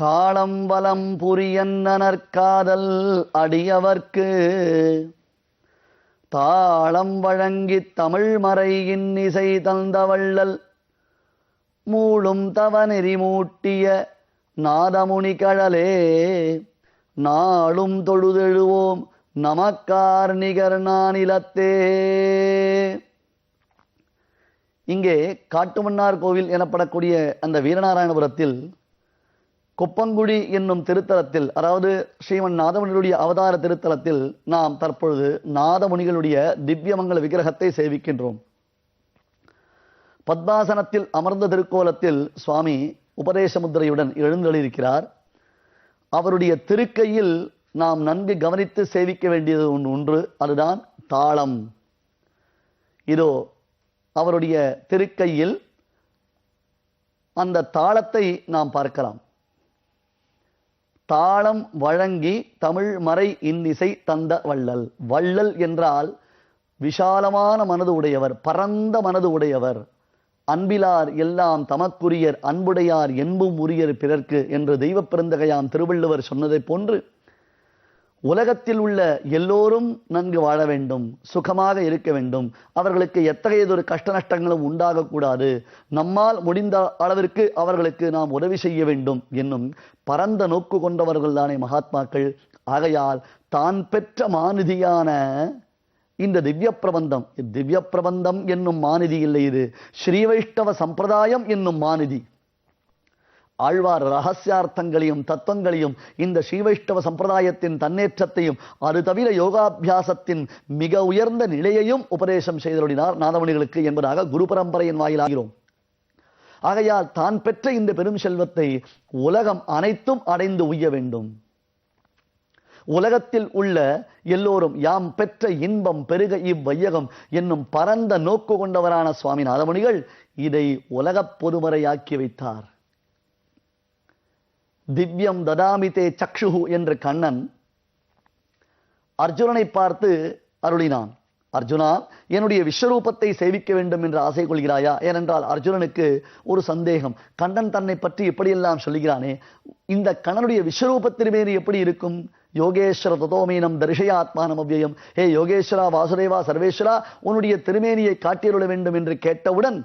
காலம்பலம் புரியன்னனற்காதல் அடியவர்க்கு. தாளம் வழங்கித் தமிழ் மறையின் இசை தந்தவள்ளல். மூளும் தவ நெறிமூட்டிய நாதமுனி கடலே நாளும் தொழுதெழுவோம் நமக்கார் நிகர் நானிலத்தே. இங்கே காட்டுமன்னார் கோவில் எனப்படக்கூடிய அந்த வீரநாராயணபுரத்தில் குப்பங்குடி என்னும் திருத்தலத்தில் அதாவது ஸ்ரீமன் நாதமுனிகளுடைய அவதார திருத்தலத்தில் நாம் தற்பொழுது நாதமுனிகளுடைய திவ்யமங்கல விக்கிரகத்தை சேவிக்கின்றோம். பத்மாசனத்தில் அமர்ந்த திருக்கோலத்தில் சுவாமி உபதேச முத்திரையுடன் அவருடைய திருக்கையில் நாம் நன்கு கவனித்து சேவிக்க வேண்டியது ஒன்று ஒன்று அதுதான் தாளம். இதோ அவருடைய திருக்கையில் அந்த தாளத்தை நாம் பார்க்கலாம். தாளம் வழங்கி தமிழ் மறை இன்னிசை தந்த வள்ளல். வள்ளல் என்றால் விஷாலமான மனது உடையவர் பரந்த மனது உடையவர். அன்பிலார் எல்லாம் தமக்குரியர் அன்புடையார் என்பும் உரியர் பிறர்க்கு என்று தெய்வ பிறந்தகையாம் திருவள்ளுவர் சொன்னதைப் போன்று உலகத்தில் உள்ள எல்லோரும் நன்கு வாழ வேண்டும் சுகமாக இருக்க வேண்டும். அவர்களுக்கு எத்தகையதொரு கஷ்ட நஷ்டங்களும் உண்டாகக்கூடாது. நம்மால் முடிந்த அளவிற்கு அவர்களுக்கு நாம் உதவி செய்ய வேண்டும் என்னும் பரந்த நோக்கு கொண்டவர்கள் தானே மகாத்மாக்கள். ஆகையால் தான் பெற்ற மாநிதியான இந்த திவ்ய பிரபந்தம் திவ்ய பிரபந்தம் என்னும் மாநிதி இல்லை இது. ஸ்ரீ வைஷ்ணவ சம்பிரதாயம் என்னும் மாநிதி. ஆழ்வார் ரகசியார்த்தங்களையும் தத்துவங்களையும் இந்த ஸ்ரீவைஷ்ணவ சம்பிரதாயத்தின் தன்னேற்றத்தையும் அது தவிர யோகாபியாசத்தின் மிக உயர்ந்த நிலையையும் உபதேசம் செய்தருளினார் நாதமணிகளுக்கு என்பதாக குரு பரம்பரையின் வாயிலாகிறோம். ஆகையால் தான் பெற்ற இந்த பெரும் செல்வத்தை உலகம் அனைத்தும் அடைந்து உய்ய வேண்டும். உலகத்தில் உள்ள எல்லோரும் யாம் பெற்ற இன்பம் பெருக இவ்வையகம் என்னும் பரந்த நோக்கு கொண்டவரான சுவாமி நாதமணிகள் இதை உலகப் பொதுமறையாக்கி வைத்தார். திவ்யம் ததாமிதே சக்ஷுகு என்று கண்ணன் அர்ஜுனனை பார்த்து அருளினான் அர்ஜுனா என்னுடைய விஸ்வரூபத்தை சேவிக்க வேண்டும் என்று ஆசை கொள்கிறாயா? ஏனென்றால் அர்ஜுனனுக்கு ஒரு சந்தேகம். கண்ணன் தன்னை பற்றி எப்படியெல்லாம் சொல்லுகிறானே இந்த கண்ணனுடைய விஸ்வரூபத்தின் மீது எப்படி இருக்கும்? யோகேஸ்வர ததோமீனம் தரிசயாத்மானம் அவ்வியம். ஹே யோகேஸ்வரா வாசுதேவா சர்வேஸ்வரா உன்னுடைய திருமேனியை காட்டியருள வேண்டும் என்று கேட்டவுடன்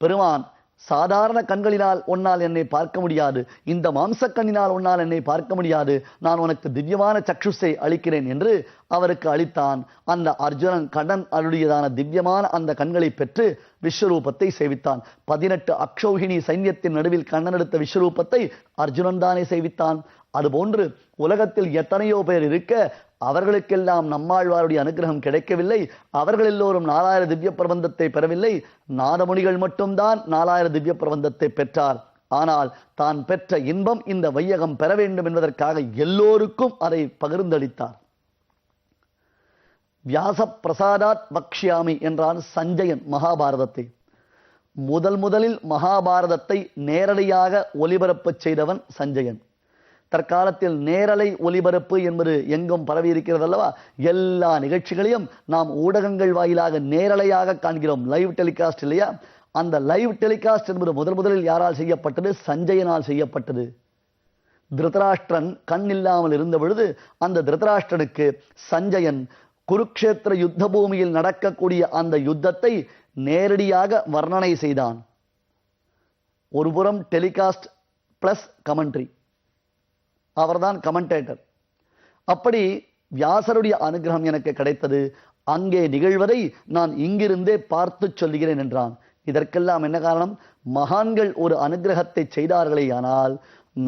பெருமான் சாதாரண கண்களினால் உன்னால் என்னை பார்க்க முடியாது. இந்த மாம்ச கண்ணினால் உன்னால் என்னை பார்க்க முடியாது. நான் உனக்கு திவ்யமான சக்ஷுஸை அளிக்கிறேன் என்று அவருக்கு அளித்தான். அந்த அர்ஜுனன் கடன் அருளியதான திவ்யமான அந்த கண்களை பெற்று விஸ்வரூபத்தை சேவித்தான். பதினெட்டு அக்ஷௌகிணி சைன்யத்தின் நடுவில் கண்ணன் எடுத்த விஸ்வரூபத்தை அர்ஜுனன் தானே சேவித்தான். அதுபோன்று உலகத்தில் எத்தனையோ பேர் இருக்க அவர்களுக்கெல்லாம் நம்மாழ்வாருடைய அனுகிரகம் கிடைக்கவில்லை. அவர்கள் எல்லோரும் நாலாயிர திவ்ய பிரபந்தத்தை பெறவில்லை. நாதமுனிகள் மட்டும்தான் நாலாயிர திவ்ய பிரபந்தத்தை பெற்றார். ஆனால் தான் பெற்ற இன்பம் இந்த வையகம் பெற வேண்டும் என்பதற்காக எல்லோருக்கும் அதை பகிர்ந்தளித்தார். வியாச பிரசாதாத் பக்ஷியாமி என்றான் சஞ்சயன் மகாபாரதத்தை. முதல் முதலில் மகாபாரதத்தை நேரடியாக ஒலிபரப்பு செய்தவன் சஞ்சயன். தற்காலத்தில் நேரலை ஒலிபரப்பு என்பது எங்கும் பரவி இருக்கிறது அல்லவா எல்லா நிகழ்ச்சிகளையும் நாம் ஊடகங்கள் வாயிலாக நேரலையாக காண்கிறோம். லைவ் டெலிகாஸ்ட் இல்லையா? அந்த லைவ் டெலிகாஸ்ட் என்பது முதல் முதலில் யாரால் செய்யப்பட்டது? சஞ்சயனால் செய்யப்பட்டது. திருதராஷ்டிரன் கண் இல்லாமல் இருந்த பொழுது அந்த திருதராஷ்டிரனுக்கு சஞ்சயன் குருக்ஷேத்திர யுத்த பூமியில் நடக்கக்கூடிய அந்த யுத்தத்தை நேரடியாக வர்ணனை செய்தான். ஒருபுறம் டெலிகாஸ்ட் பிளஸ் கமெண்ட்ரி. அவர்தான் கமெண்டேட்டர். அப்படி வியாசருடைய அனுகிரகம் எனக்கு கிடைத்தது. அங்கே நிகழ்வதை நான் இங்கிருந்தே பார்த்து சொல்லுகிறேன் என்றான். இதற்கெல்லாம் என்ன காரணம்? மகான்கள் ஒரு அனுகிரகத்தை செய்தார்களே ஆனால்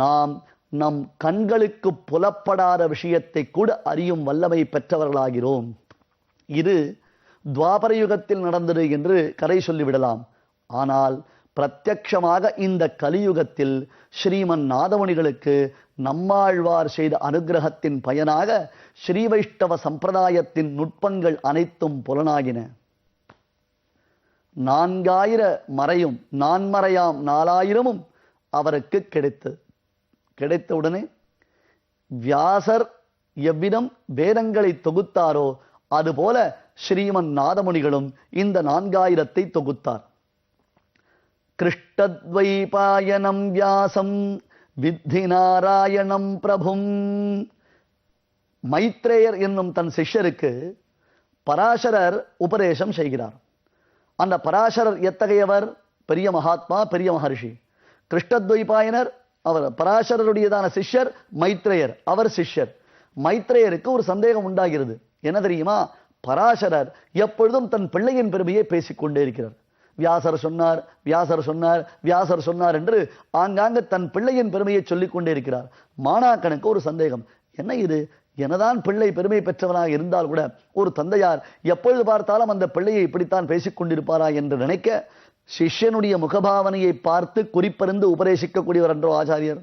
நாம் நம் கண்களுக்கு புலப்படாத விஷயத்தை கூட அறியும் வல்லமை பெற்றவர்களாகிறோம். இது துவாபர யுகத்தில் நடந்தது என்று கதை சொல்லிவிடலாம். ஆனால் பிரத்யக்ஷமாக இந்த கலியுகத்தில் ஸ்ரீமன் நாதமுனிகளுக்கு நம்மாழ்வார் செய்த அனுகிரகத்தின் பயனாக ஸ்ரீ வைஷ்ணவ சம்பிரதாயத்தின் நுட்பங்கள் அனைத்தும் புலனாகின. நான்காயிர மறையும் நான்மறையாம் நாலாயிரமும் அவருக்கு கிடைத்தது. கிடைத்த உடனே வியாசர் எவ்விதம் வேதங்களை தொகுத்தாரோ அதுபோல ஸ்ரீமன் நாதமுனிகளும் இந்த நான்காயிரத்தை தொகுத்தார். கிருஷ்டத்வைபாயனம் வியாசம் வித்தி நாராயணம் பிரபும். மைத்ரேயர் என்னும் தன் சிஷ்யருக்கு பராசரர் உபதேசம் செய்கிறார். அந்த பராசரர் எத்தகையவர்? பெரிய மகாத்மா பெரிய மகர்ஷி. கிருஷ்ணத்வைபாயனர் அவர் பராசரருடையதான சிஷ்யர் மைத்ரேயர். அவர் சிஷ்யர். மைத்ரேயருக்கு ஒரு சந்தேகம் உண்டாகிறது. என்ன தெரியுமா? பராசரர் எப்பொழுதும் தன் பிள்ளையின் பெருமையை பேசிக்கொண்டே இருக்கிறார். வியாசர் சொன்னார் வியாசர் சொன்னார் வியாசர் சொன்னார் என்று ஆங்காங்க தன் பிள்ளையின் பெருமையை சொல்லிக்கொண்டே இருக்கிறார். மாணாக்கனுக்கு ஒரு சந்தேகம். என்ன இது? எனதான் பிள்ளை பெருமை பெற்றவனாக இருந்தால் கூட ஒரு தந்தையார் எப்பொழுது பார்த்தாலும் அந்த பிள்ளையை இப்படித்தான் பேசிக்கொண்டிருப்பாரா என்று நினைக்க சிஷ்யனுடைய முகபாவனையை பார்த்து குறிப்பறிந்து உபதேசிக்கக்கூடியவர் என்றோ ஆச்சாரியர்.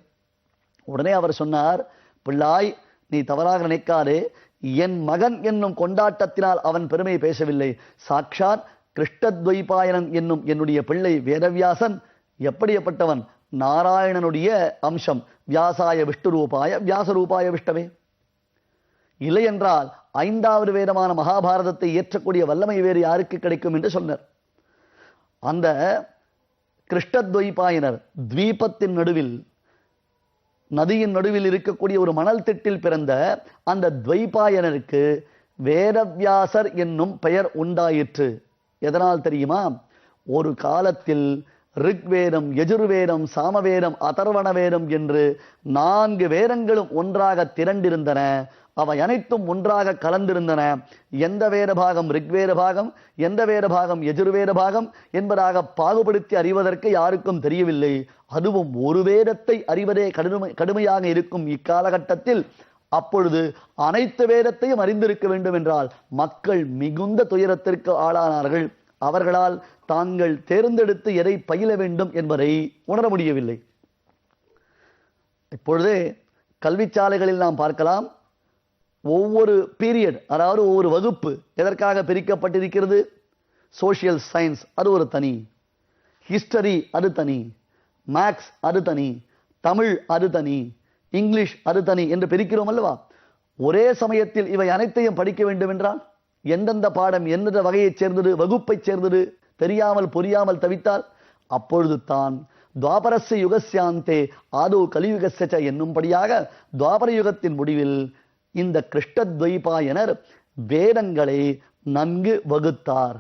உடனே அவர் சொன்னார் பிள்ளாய் நீ தவறாக நினைக்காதே. என் மகன் என்னும் கொண்டாட்டத்தினால் அவன் பெருமை பேசவில்லை. சாட்சாத் கிருஷ்ணத்வைபாயனன் என்னும் என்னுடைய பிள்ளை வேதவியாசன் எப்படியப்பட்டவன்? நாராயணனுடைய அம்சம் வியாசாய விஷ்ணு ரூபாய வியாச ரூபாய விஷ்ணவே. இல்லை என்றால் ஐந்தாவது வேதமான மகாபாரதத்தை ஏற்றக்கூடிய வல்லமை வேறு யாருக்கு கிடைக்கும்? என்று சொன்னார். அந்த கிருஷ்ணத்வைபாயினர் துவீபத்தின் நடுவில் நதியின் நடுவில் இருக்கக்கூடிய ஒரு மணல் திட்டில் பிறந்த அந்த துவைபாயனருக்கு வேதவியாசர் என்னும் பெயர் உண்டாயிற்று. எதனால் தெரியுமா? ஒரு காலத்தில் ரிக்வேதம் எஜுர்வேதம் சாமவேதம் அதர்வண வேதம் என்று நான்கு வேதங்களும் ஒன்றாக திரண்டிருந்தன. அவை அனைத்தும் ஒன்றாக கலந்திருந்தன. எந்த வேத பாகம் ரிக்வேத பாகம் எந்த வேத பாகம் எஜுர்வேத பாகம் என்பதாக பாகுபடுத்தி அறிவதற்கு யாருக்கும் தெரியவில்லை. அதுவும் ஒரு வேதத்தை அறிவதே கடுமை கடுமையாக இருக்கும் இக்காலகட்டத்தில். அப்பொழுது அனைத்து வேதத்தையும் அறிந்திருக்க வேண்டும் என்றால் மக்கள் மிகுந்த துயரத்திற்கு ஆளானார்கள். அவர்களால் தாங்கள் தேர்ந்தெடுத்து எதை பயில வேண்டும் என்பதை உணர முடியவில்லை. இப்பொழுது கல்விச்சாலைகளில் நாம் பார்க்கலாம். ஒவ்வொரு பீரியட் அதாவது ஒவ்வொரு வகுப்பு எதற்காக பிரிக்கப்பட்டிருக்கிறது? சோஷியல் சயின்ஸ் அது ஒரு தனி. ஹிஸ்டரி அது தனி. மேக்ஸ் அது தனி. தமிழ் அது தனி. இங்கிலீஷ் அது தனி என்று பிரிக்கிறோம் அல்லவா? ஒரே சமயத்தில் இவை அனைத்தையும் படிக்க வேண்டும் என்றால் எந்தெந்த பாடம் எந்தெந்த வகையைச் சேர்ந்தது வகுப்பைச் சேர்ந்தது தெரியாமல் புரியாமல் தவித்தால் அப்பொழுது தான் துவாபரஸ்ய யுகஸ்யாந்தே ஆதோ கலியுகசெச்ச என்னும்படியாக துவாபர யுகத்தின் முடிவில் இந்த கிருஷ்ணத்வைபாயனர் வேதங்களை நன்கு வகுத்தார்.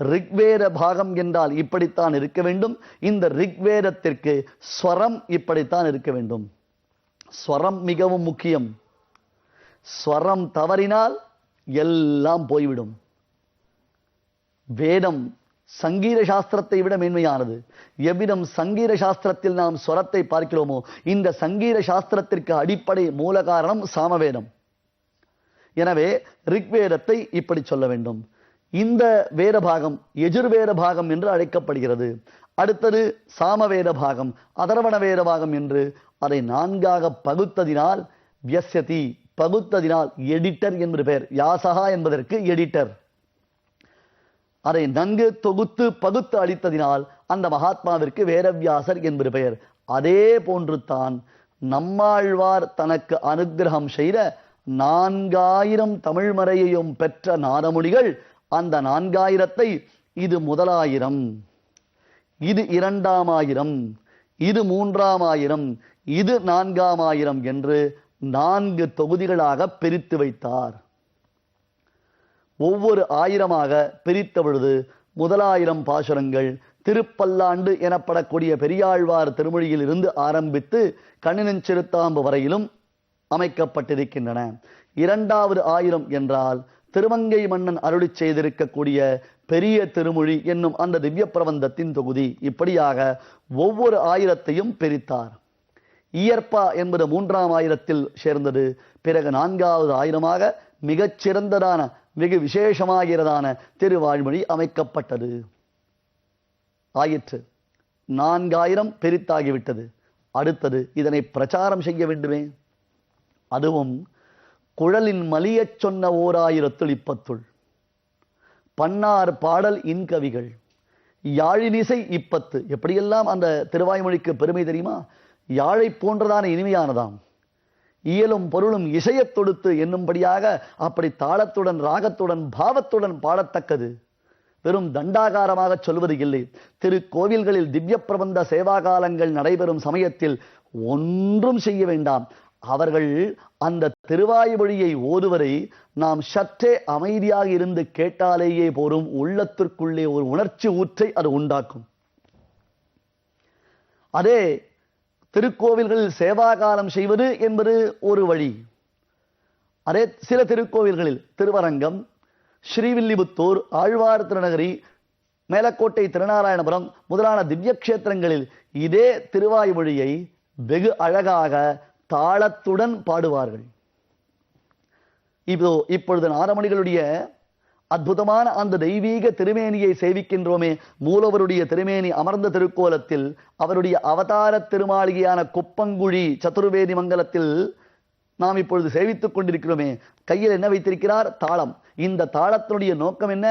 ரிக்வேத பாகம் என்றால் இப்படித்தான் இருக்க வேண்டும். இந்த ரிக்வேதத்திற்கு ஸ்வரம் இப்படித்தான் இருக்க வேண்டும். ஸ்வரம் மிகவும் முக்கியம். ஸ்வரம் தவறினால் எல்லாம் போய்விடும். வேதம் சங்கீத சாஸ்திரத்தை விட மேன்மையானது. எவ்விதம் சங்கீத சாஸ்திரத்தில் நாம் ஸ்வரத்தை பார்க்கிறோமோ இந்த சங்கீத சாஸ்திரத்திற்கு அடிப்படை மூல காரணம் சாமவேதம். எனவே ரிக்வேதத்தை இப்படி சொல்ல வேண்டும். இந்த வேத பாகம் எஜுர்வேத பாகம் என்று அழைக்கப்படுகிறது. அடுத்தது சாமவேத பாகம் அதர்வண வேத பாகம் என்று அதை நான்காக பகுத்ததினால் வியஸ்யதி பகுத்ததினால் எடிட்டர் என்று பெயர் யாசகா என்பதற்கு எடிட்டர். அதை நன்கு தொகுத்து பகுத்து அளித்ததினால் அந்த மகாத்மாவிற்கு வேதவியாசர் என்பது பெயர். அதே போன்று தான் நம்மாழ்வார் தனக்கு அனுகிரகம் செய்த நான்காயிரம் தமிழ்மறையையும் பெற்ற நாதமொழிகள் அந்த நான்காயிரத்தை இது முதலாயிரம் இது இரண்டாம் ஆயிரம் இது மூன்றாம் ஆயிரம் இது நான்காம் ஆயிரம் என்று நான்கு தொகுதிகளாக பிரித்து வைத்தார். ஒவ்வொரு ஆயிரமாக பிரித்த பொழுது முதலாயிரம் பாசுரங்கள் திருப்பல்லாண்டு எனப்படக்கூடிய பெரியாழ்வார் திருமொழியில் இருந்து ஆரம்பித்து கணினஞ்சிறுத்தாம்பு வரையிலும் அமைக்கப்பட்டிருக்கின்றன. இரண்டாவது ஆயிரம் என்றால் திருவங்கை மன்னன் அருளி செய்திருக்கக்கூடிய பெரிய திருமொழி என்னும் அந்த திவ்ய பிரபந்தத்தின் தொகுதி. இப்படியாக ஒவ்வொரு ஆயிரத்தையும் பிரித்தார். இயற்பா என்பது மூன்றாம் ஆயிரத்தில் சேர்ந்தது. பிறகு நான்காவது ஆயிரமாக மிகச்சிறந்ததான மிக வெகு விசேஷமாகிறதான திருவாழ்மொழி அமைக்கப்பட்டது. ஆயிற்று. நான்காயிரம் பிரித்தாகிவிட்டது. அடுத்தது இதனை பிரச்சாரம் செய்ய வேண்டுமே? அதுவும் குழலின் மலியச் சொன்ன ஓர் ஆயிரத்துள் இப்பத்துள் பன்னார் பாடல் இன்கவிகள். யாழினிசை இப்பத்து. எப்படியெல்லாம் அந்த திருவாய்மொழிக்கு பெருமை தெரியுமா? யாழை போன்றதான இனிமையானதாம். இயலும் பொருளும் இசையத் தொடுத்து என்னும்படியாக அப்படி தாளத்துடன் ராகத்துடன் பாவத்துடன் பாடத்தக்கது. வெறும் தண்டாகாரமாக சொல்வது இல்லை. திருக்கோவில்களில் திவ்ய பிரபந்த சேவாகாலங்கள் நடைபெறும் சமயத்தில் ஒன்றும் செய்ய வேண்டாம். அவர்கள் அந்த திருவாய்மொழியை ஓதுவரை நாம் சற்றே அமைதியாக இருந்து கேட்டாலேயே போரும். உள்ளத்திற்குள்ளே ஒரு உணர்ச்சி ஊற்றை அது உண்டாக்கும். அதே திருக்கோவில்களில் சேவாகாலம் செய்வது என்பது ஒரு வழி. அதே சில திருக்கோவில்களில் திருவரங்கம் ஸ்ரீவில்லிபுத்தூர் ஆழ்வார் திருநகரி மேலக்கோட்டை திருநாராயணபுரம் முதலான திவ்ய கஷேத்திரங்களில் இதே திருவாய்மொழியை வெகு அழகாக தாளத்துடன் பாடுவார்கள். இப்போ இப்பொழுது நாரமணிகளுடைய அற்புதமான அந்த தெய்வீக திருமேனியை சேவிக்கின்றோமே மூலவருடைய திருமேனி அமர்ந்த திருக்கோலத்தில் அவருடைய அவதார திருமாளிகையான குப்பங்குழி சதுர்வேதி மங்கலத்தில் நாம் இப்பொழுது சேவித்துக் கொண்டிருக்கிறோமே கையில் என்ன வைத்திருக்கிறார்? தாளம். இந்த தாளத்தினுடைய நோக்கம் என்ன?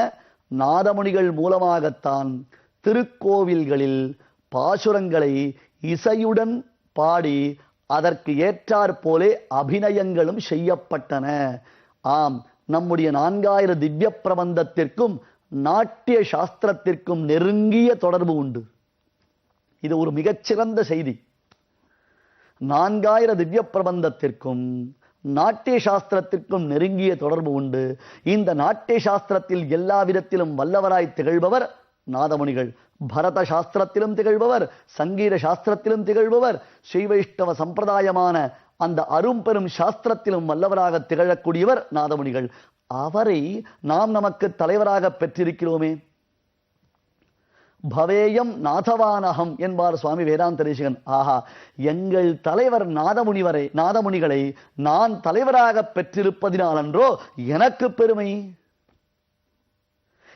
நாதமுனிகள் மூலமாகத்தான் திருக்கோவில்களில் பாசுரங்களை இசையுடன் பாடி அதற்கு ஏற்றாற் போலே அபிநயங்களும் செய்யப்பட்டன. ஆம் நம்முடைய நான்காயிர திவ்ய பிரபந்தத்திற்கும் நாட்டிய சாஸ்திரத்திற்கும் நெருங்கிய தொடர்பு உண்டு. இது ஒரு மிகச்சிறந்த செய்தி. நான்காயிர திவ்ய பிரபந்தத்திற்கும் நாட்டிய சாஸ்திரத்திற்கும் நெருங்கிய தொடர்பு உண்டு. இந்த நாட்டிய சாஸ்திரத்தில் எல்லா விதத்திலும் வல்லவராய் திகழ்பவர் நாதமுனிகள் பரத சாஸ்திரத்திலும் திகழ்பவர் சங்கீத சாஸ்திரத்திலும் திகழ்பவர் ஸ்ரீவைஷ்ணவ சம்பிரதாயமான அந்த அரும்பெரும் சாஸ்திரத்திலும் வல்லவராக திகழக்கூடியவர் நாதமுனிகள். அவரை நாம் நமக்கு தலைவராக பெற்றிருக்கிறோமே. பவேயம் நாதவானகம் என்பார் சுவாமி வேதாந்த தேசிகன் ஆஹா எங்கள் தலைவர் நாதமுனிவரை நாதமுனிகளை நான் தலைவராக பெற்றிருப்பதினாலன்றோ எனக்கு பெருமை.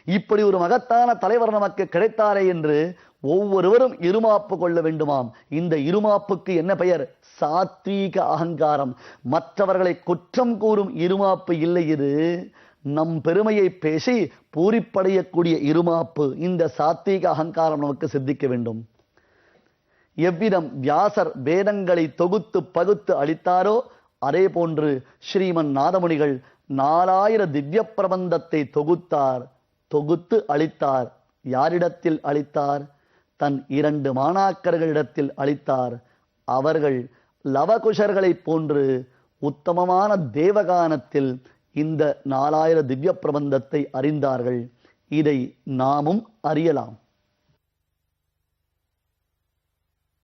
இப்படி ஒரு மகத்தான தலைவர் நமக்கு கிடைத்தாரே என்று ஒவ்வொருவரும் இருமாப்பு கொள்ள வேண்டுமாம். இந்த இருமாப்புக்கு என்ன பெயர்? சாத்வீக அகங்காரம். மற்றவர்களை குற்றம் கூறும் இருமாப்பு இல்லை இது. நம் பெருமையை பேசி பூரிப்படையக்கூடிய இருமாப்பு இந்த சாத்வீக அகங்காரம் நமக்கு சித்திக்க வேண்டும். எவ்விதம் வியாசர் வேதங்களை தொகுத்து பகுத்து அளித்தாரோ அதே போன்று ஸ்ரீமன் நாதமுனிகள் நாலாயிர திவ்ய பிரபந்தத்தை தொகுத்தார். தொகுத்து அளித்தார். யாரிடத்தில் அளித்தார்? தன் இரண்டு மாணாக்கர்களிடத்தில் அளித்தார். அவர்கள் லவகுஷர்களைப் போன்று உத்தமமான தேவகானத்தில் இந்த நாலாயிர திவ்ய பிரபந்தத்தை அறிந்தார்கள். இதை நாமும் அறியலாம்.